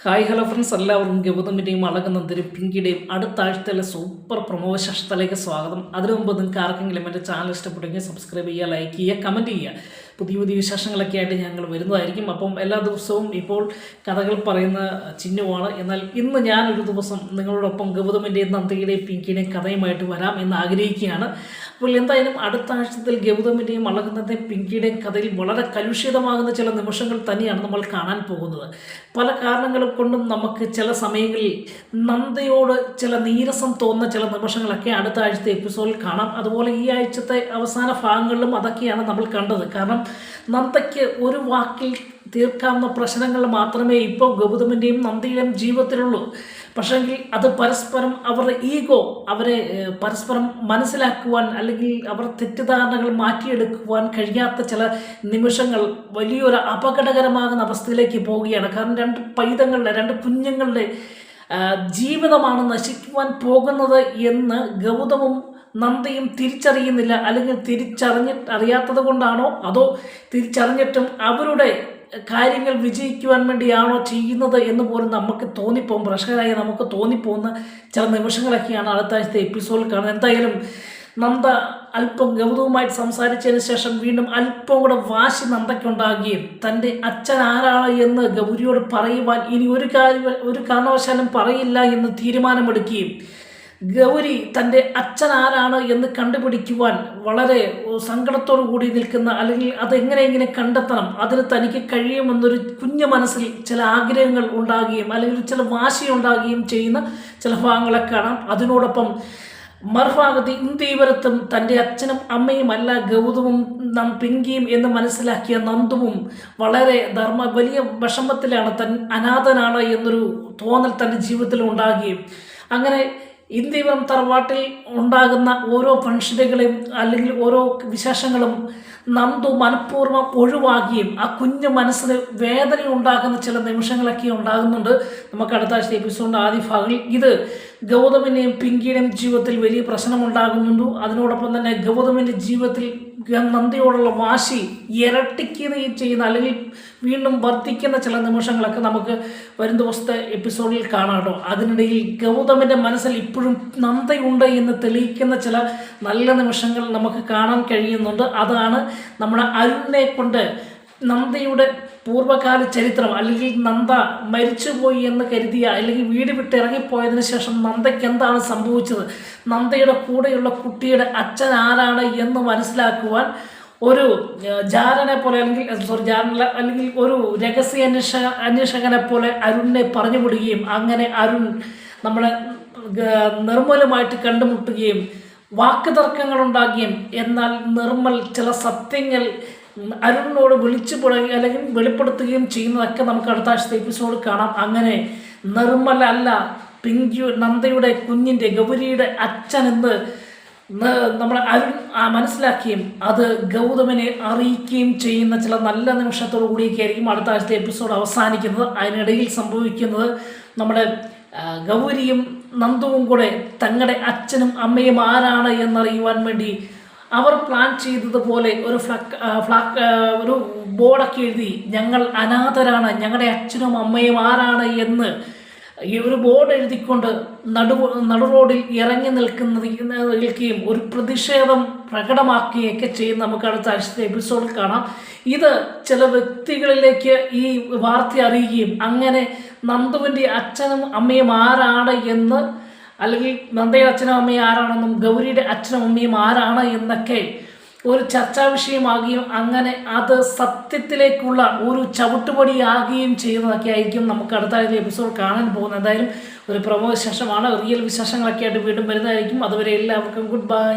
Hi hello friends എല്ലാവർക്കും ഗൗതമിന്റെയും അളകുന്നതിന്റെയും പിങ്കിയുടെയും അടുത്ത ആഴ്ചയിലെ സൂപ്പർ പ്രൊമോ സ്വാഗതം. അതിനു മുമ്പ് നിങ്ങൾക്ക് ആർക്കെങ്കിലും എന്റെ ചാനൽ ഇഷ്ടപ്പെട്ടെങ്കിൽ സബ്സ്ക്രൈബ് ചെയ്യുക ലൈക്ക് ചെയ്യുക കമന്റ് ചെയ്യുക. പുതിയ പുതിയ വിശേഷങ്ങളൊക്കെ ആയിട്ട് ഞങ്ങൾ വരുന്നതായിരിക്കും. അപ്പം എല്ലാ ദിവസവും ഇപ്പോൾ കഥകൾ പറയുന്ന ചിഹ്നമാണ് എന്നാൽ ഇന്ന് ഞാനൊരു ദിവസം നിങ്ങളോടൊപ്പം ഗൗതമിന്റെയും നന്ദിയുടെയും പിങ്കിയുടെയും കഥയുമായിട്ട് വരാം എന്ന് ആഗ്രഹിക്കുകയാണ്. അപ്പോൾ എന്തായാലും അടുത്ത ആഴ്ചത്തിൽ ഗൗതമിന്റെയും അളകുന്നതിന്റെയും പിങ്കിയുടെയും കഥയിൽ വളരെ കലുഷിതമാകുന്ന ചില നിമിഷങ്ങൾ തന്നെയാണ് നമ്മൾ കാണാൻ പോകുന്നത്. പല കാരണങ്ങൾ കൊണ്ടും നമുക്ക് ചില സമയങ്ങളിൽ നന്ദയോട് ചില നീരസം തോന്നുന്ന ചില നിമിഷങ്ങളൊക്കെ അടുത്ത ആഴ്ചത്തെ എപ്പിസോഡിൽ കാണാം. അതുപോലെ ഈ ആഴ്ചത്തെ അവസാന ഭാഗങ്ങളിലും അതൊക്കെയാണ് നമ്മൾ കണ്ടത്. കാരണം നന്ദയ്ക്ക് ഒരു വാക്കിൽ തീർക്കാവുന്ന പ്രശ്നങ്ങൾ മാത്രമേ ഇപ്പോൾ ഗൗതമന്റെയും നന്ദിയുടെയും ജീവിതത്തിലുള്ളൂ. പക്ഷേങ്കിൽ അത് പരസ്പരം അവരുടെ ഈഗോ അവരെ പരസ്പരം മനസ്സിലാക്കുവാൻ അല്ലെങ്കിൽ അവർ തെറ്റിദ്ധാരണകൾ മാറ്റിയെടുക്കുവാൻ കഴിയാത്ത ചില നിമിഷങ്ങൾ വലിയൊരു അപകടകരമാകുന്ന അവസ്ഥയിലേക്ക് പോവുകയാണ്. കാരണം രണ്ട് പൈതങ്ങളുടെ രണ്ട് കുഞ്ഞുങ്ങളുടെ ജീവിതമാണ് നശിക്കുവാൻ പോകുന്നത് എന്ന് ഗൗതമും നന്ദിയും തിരിച്ചറിയുന്നില്ല അല്ലെങ്കിൽ തിരിച്ചറിഞ്ഞ അറിയാത്തത് കൊണ്ടാണോ? അതോ തിരിച്ചറിഞ്ഞിട്ടും അവരുടെ കാര്യങ്ങൾ വിജയിക്കുവാൻ വേണ്ടിയാണോ ചെയ്യുന്നത് എന്ന് പോലും നമുക്ക് തോന്നിപ്പോകും. പ്രഷറായി നമുക്ക് തോന്നിപ്പോകുന്ന ചില നിമിഷങ്ങളൊക്കെയാണ് അടുത്ത ആഴ്ചത്തെ എപ്പിസോഡിൽ കാണുന്നത്. എന്തായാലും നന്ദ അല്പം ഗൗതവുമായിട്ട് സംസാരിച്ചതിന് ശേഷം വീണ്ടും അല്പം കൂടെ വാശി നന്ദയ്ക്കുണ്ടാകുകയും തന്റെ അച്ഛൻ ആരാണ് എന്ന് ഗൗരിയോട് പറയുവാൻ ഇനി ഒരു കാര്യം ഒരു കാരണവശാലും പറയില്ല എന്ന് തീരുമാനമെടുക്കുകയും ഗൗരി തന്റെ അച്ഛൻ ആരാണ് എന്ന് കണ്ടുപിടിക്കുവാൻ വളരെ സങ്കടത്തോടു കൂടി നിൽക്കുന്ന അല്ലെങ്കിൽ അതെങ്ങനെയെങ്കിലും കണ്ടെത്തണം? അതിന് തനിക്ക് കഴിയുമെന്നൊരു കുഞ്ഞു മനസ്സിൽ ചില ആഗ്രഹങ്ങൾ ഉണ്ടാകുകയും അല്ലെങ്കിൽ ചില വാശി ഉണ്ടാകുകയും ചെയ്യുന്ന ചില ഭാഗങ്ങളെ കാണാം. അതിനോടൊപ്പം മർഭാഗതി ഇന്ത്യവരത്തും തന്റെ അച്ഛനും അമ്മയും അല്ല ഗൗതമും നാം പിങ്കിയും എന്ന് മനസ്സിലാക്കിയ നന്ദുവും വളരെ ധർമ്മ വലിയ വിഷമത്തിലാണ് തൻ അനാഥനാണ് എന്നൊരു തോന്നൽ തന്റെ ജീവിതത്തിൽ ഉണ്ടാകുകയും. അങ്ങനെ ഇന്ത്യവരം തറവാട്ടിൽ ഉണ്ടാകുന്ന ഓരോ ഫംഗ്ഷനുകളെയും അല്ലെങ്കിൽ ഓരോ വിശേഷങ്ങളും നന്ദു മനഃപൂർവം ഒഴിവാക്കുകയും ആ കുഞ്ഞു മനസ്സിന് വേദന ഉണ്ടാകുന്ന ചില നിമിഷങ്ങളൊക്കെ ഉണ്ടാകുന്നുണ്ട്. നമുക്ക് അടുത്ത ആഴ്ച എപ്പിസോഡിന്റെ ആദ്യ ഭാഗങ്ങളിൽ ഇത്. ഗൗതമിന്റെയും പിങ്കിയുടെയും ജീവിതത്തിൽ വലിയ പ്രശ്നമുണ്ടാകുന്നുണ്ട്. അതിനോടൊപ്പം തന്നെ ഗൗതമിന്റെ ജീവിതത്തിൽ നന്ദിയോടുള്ള വാശി ഇരട്ടിക്കുകയും ചെയ്യുന്ന അല്ലെങ്കിൽ വീണ്ടും വർദ്ധിക്കുന്ന ചില നിമിഷങ്ങളൊക്കെ നമുക്ക് വരും ദിവസത്തെ എപ്പിസോഡിൽ കാണാം കേട്ടോ. അതിനിടയിൽ ഗൗതമിന്റെ മനസ്സിൽ ഇപ്പോഴും നന്ദയുണ്ട് എന്ന് തെളിയിക്കുന്ന ചില നല്ല നിമിഷങ്ങൾ നമുക്ക് കാണാൻ കഴിയുന്നുണ്ട്. അതാണ് നമ്മുടെ അരുണിനെ കൊണ്ട് നന്ദയുടെ പൂർവകാല ചരിത്രം അല്ലെങ്കിൽ നന്ദ മരിച്ചുപോയി എന്ന് കരുതിയ അല്ലെങ്കിൽ വീട് വിട്ട് ഇറങ്ങിപ്പോയതിനു ശേഷം നന്ദയ്ക്ക് എന്താണ് സംഭവിച്ചത്? നന്ദയുടെ കൂടെയുള്ള കുട്ടിയുടെ അച്ഛൻ ആരാണ് എന്ന് മനസ്സിലാക്കുവാൻ ഒരു ജാരനെ പോലെ അല്ലെങ്കിൽ സോറി ജാരനല്ല അല്ലെങ്കിൽ ഒരു രഹസ്യ അന്വേഷക അന്വേഷകനെ പോലെ അരുണിനെ പറഞ്ഞു വിടുകയും അങ്ങനെ അരുൺ നമ്മളെ നിർമ്മലമായിട്ട് കണ്ടുമുട്ടുകയും വാക്കുതർക്കങ്ങൾ ഉണ്ടാകുകയും എന്നാൽ നിർമ്മൽ ചില സത്യങ്ങൾ അരുണിനോട് വിളിച്ചു പുറകെ അല്ലെങ്കിൽ വെളിപ്പെടുത്തുകയും ചെയ്യുന്നതൊക്കെ നമുക്ക് അടുത്ത ആഴ്ചത്തെ എപ്പിസോഡ് കാണാം. അങ്ങനെ നിർമ്മല അല്ല പിങ്കു നന്ദയുടെ കുഞ്ഞിന്റെ ഗൗരിയുടെ അച്ഛൻ എന്ന് നമ്മൾ അരുൺ മനസ്സിലാക്കുകയും അത് ഗൗതമനെ അറിയിക്കുകയും ചെയ്യുന്ന ചില നല്ല നിമിഷത്തോടു കൂടിയൊക്കെ ആയിരിക്കും അടുത്ത ആഴ്ചത്തെ എപ്പിസോഡ് അവസാനിക്കുന്നത്. അതിനിടയിൽ സംഭവിക്കുന്നത് നമ്മുടെ ഗൗരിയും നന്ദുവും കൂടെ തങ്ങളുടെ അച്ഛനും അമ്മയും ആരാണ് എന്നറിയുവാൻ വേണ്ടി അവർ പ്ലാൻ ചെയ്തതുപോലെ ഒരു ഫ്ലക്ക് ഫ്ലാക്ക് ഒരു ബോർഡൊക്കെ എഴുതി ഞങ്ങൾ അനാഥരാണ് ഞങ്ങളുടെ അച്ഛനും അമ്മയും ആരാണ് എന്ന് ഈ ഒരു ബോർഡ് എഴുതിക്കൊണ്ട് നടു നടു റോഡിൽ ഇറങ്ങി നിൽക്കുന്നത് നിൽക്കുകയും ഒരു പ്രതിഷേധം പ്രകടമാക്കുകയൊക്കെ ചെയ്യുന്ന നമുക്ക് അടുത്ത ആഴ്ചത്തെ എപ്പിസോഡിൽ കാണാം. ഇത് ചില വ്യക്തികളിലേക്ക് ഈ വാർത്ത അറിയുകയും അങ്ങനെ നന്ദുവിന്റെ അച്ഛനും അമ്മയും ആരാണ് എന്ന് അല്ലെങ്കിൽ നന്ദയുടെ അച്ഛനും അമ്മയും ആരാണെന്നും ഗൗരിയുടെ അച്ഛനും അമ്മയും ആരാണ് എന്നൊക്കെ ഒരു ചർച്ചാ വിഷയമാകുകയും അങ്ങനെ അത് സത്യത്തിലേക്കുള്ള ഒരു ചവിട്ടുപടിയാകുകയും ചെയ്യുന്നതൊക്കെ ആയിരിക്കും നമുക്ക് അടുത്ത എപ്പിസോഡ് കാണാൻ പോകുന്നത്. എന്തായാലും ഒരു പ്രമോ വിശേഷമാണ്. റിയൽ വിശേഷങ്ങളൊക്കെ ആയിട്ട് വീണ്ടും വരുന്നതായിരിക്കും. അതുവരെ എല്ലാവർക്കും ഗുഡ് ബൈ